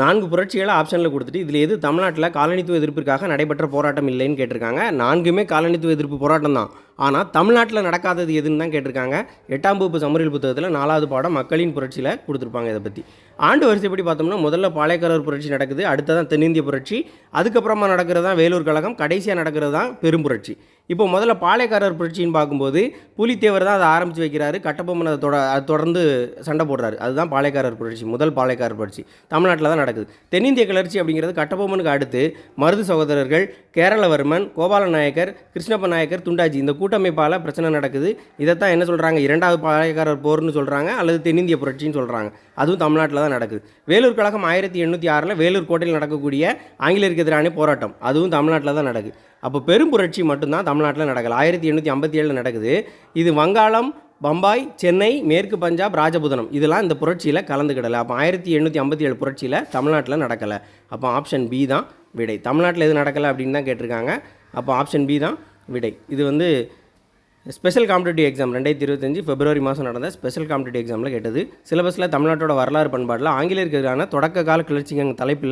நான்கு புரட்சிகளை ஆப்ஷனில் கொடுத்துட்டு இதில் எது தமிழ்நாட்டில் காலனித்துவ எதிர்ப்பிற்காக நடைபெற்ற போராட்டம் இல்லைன்னு கேட்டிருக்காங்க. நான்குமே காலனித்துவ எதிர்ப்பு போராட்டம் தான் ஆனால் தமிழ்நாட்டில் நடக்காதது எதுன்னு தான் கேட்டிருக்காங்க. எட்டாம் வகுப்பு சமரியல் புத்தகத்தில் நாலாவது பாடம் மக்களின் புரட்சியில் கொடுத்துருப்பாங்க இதை பற்றி ஆண்டு வரிசைப்படி பார்த்தோம்னா முதல்ல பாளையக்காரர் புரட்சி நடக்குது அடுத்ததான் தென்னிந்திய புரட்சி அதுக்கப்புறமா நடக்கிறது தான் வேலூர் கழகம் கடைசியாக நடக்கிறது தான் பெரும் புரட்சி. இப்போ முதல்ல பாளையக்காரர் புரட்சின்னு பார்க்கும்போது புலித்தேவர் தான் அதை ஆரம்பித்து வைக்கிறாரு கட்டபொம்மன் அதை தொட அதை தொடர்ந்து சண்டை போடுறாரு. அதுதான் பாளையக்காரர் புரட்சி முதல் பாளையக்காரர் புரட்சி. தமிழ்நாட்டில் தான் நடக்குது. தென்னிந்திய கிளர்ச்சி அப்படிங்கிறது கட்டபொம்மனுக்கு அடுத்து மருது சகோதரர்கள் கேரளவர்மன் கோபால நாயக்கர் கிருஷ்ணப்ப நாயக்கர் துண்டாஜி இந்த கூட்டமைப்பால் பிரச்சனை நடக்குது. இதைத்தான் என்ன சொல்கிறாங்க இரண்டாவது பாளையக்காரர் போர்னு சொல்கிறாங்க அல்லது தென்னிந்திய புரட்சின்னு சொல்கிறாங்க அதுவும் தமிழ்நாட்டில் தான் நடக்குது. வேலூர் கழகம் ஆயிரத்தி எண்ணூற்றி ஆறில் வேலூர் கோட்டையில் நடக்கக்கூடிய ஆங்கிலேயருக்கு எதிரான போராட்டம். அதுவும் தமிழ்நாட்டில் தான் நடக்குது. அப்போ பெரும் புரட்சி மட்டும்தான் தமிழ்நாட்டில் நடக்கல. ஆயிரத்தி எண்ணூற்றி ஐம்பத்தி ஏழில் நடக்குது. இது வங்காளம் பம்பாய் சென்னை மேற்கு பஞ்சாப் ராஜபுதனம். இதெல்லாம் இந்த புரட்சியில் கலந்துக்கிடலை அப்போ ஆயிரத்தி எண்ணூற்றி ஐம்பத்தி ஏழு புரட்சியில் தமிழ்நாட்டில் நடக்கலை. அப்போ ஆப்ஷன் பி தான் விடை. தமிழ்நாட்டில் எது நடக்கலை அப்படின்னு தான் கேட்டிருக்காங்க. அப்போ ஆப்ஷன் பி தான் விடை. இது வந்து ஸ்பெஷல் காம்படிட்டிவ் எக்ஸாம் ரெண்டாயிரத்தி இருபத்தஞ்சு பிப்ரவரி மாதம் நடந்த ஸ்பெஷல் காம்படிட்டிவ் எக்ஸாமில் கேட்டது. சிலபஸில் தமிழ்நாட்டோட வரலாறு பண்பாட்டில் ஆங்கிலேயருக்கான தொடக்க கால கிளர்ச்சிங்க தலைப்பில்